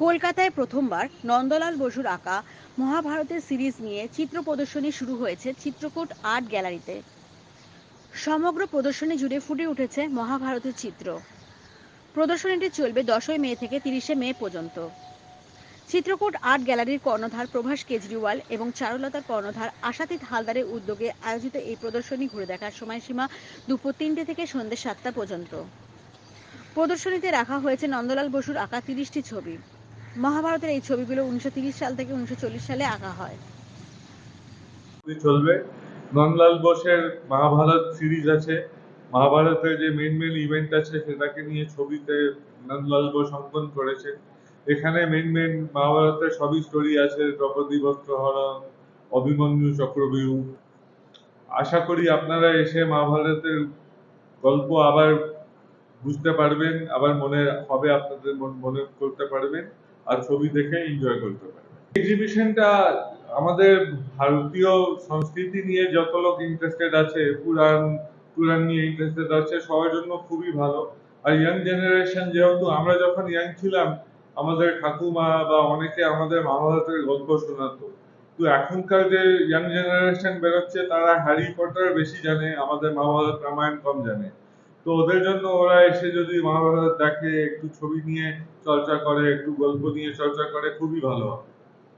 কলকাতায় প্রথমবার নন্দলাল বসুর আঁকা মহাভারতের সিরিজ নিয়ে চিত্র প্রদর্শনী শুরু হয়েছে চিত্রকূট আর্ট গ্যালারিতে। সমগ্র প্রদর্শনী জুড়ে ফুটে উঠেছে মহাভারতের চিত্র। প্রদর্শনীটি চলবে দশই মে থেকে তিরিশে মে পর্যন্ত। চিত্রকূট আর্ট গ্যালারির কর্ণধার প্রভাস কেজরিওয়াল এবং চারুলতার কর্ণধার আশাতীত হালদারের উদ্যোগে আয়োজিত এই প্রদর্শনী ঘুরে দেখার সময়সীমা দুপুর তিনটে থেকে সন্ধ্যে সাতটা পর্যন্ত। প্রদর্শনীতে রাখা হয়েছে নন্দলাল বসুর আঁকা তিরিশটি ছবি। মহাভারতের এই ছবিগুলো উনিশশো সাল থেকে উনিশশো সালে আঁকা হয়। চলবে। নন্দলাল বোসের মহাভারত সিরিজ আছে। মহাভারতের যে মেন মেন ইভেন্ট আছে সেটাকে নিয়ে ছবিতে নন্দলাল বোস অঙ্কন করেছে। এখানে মেন মেন মহাভারতের সবই স্টোরি আছে। দ্রৌপদী, বস্ত্রহরণ, অভিমন্যু চক্রবিউ আশা করি আপনারা এসে মহাভারতের গল্প আবার বুঝতে পারবেন, আবার মনে হবে, আপনাদের মন- মনে করতে পারবেন। আর ছবি দেখে এনজয় করতে পারবেন এক্সিবিশনটা আমাদের ভারতীয় সংস্কৃতি নিয়ে যত লোক ইন্টারেস্টেড আছে, পুরাণ পুরাণ নিয়ে ইন্টারেস্টেড আছে, সবার জন্য খুবই ভালো। আর ইয়াং জেনারেশন যেহেতু, আমরা যখন ইয়াং ছিলাম, আমাদের ঠাকুমা বা অনেকে আমাদের মহাভারতের গল্প শোনাতো। তো এখনকার যে ইয়াং জেনারেশন বেরোচ্ছে, তারা হ্যারি পটার বেশি জানে, আমাদের মহাভারত রামায়ণ কম জানে। তো ওদের জন্য ওরা এসে যদি মহাভারত দেখে, একটু ছবি নিয়ে চর্চা করে, একটু গল্প নিয়ে চর্চা করে, খুবই ভালো হবে।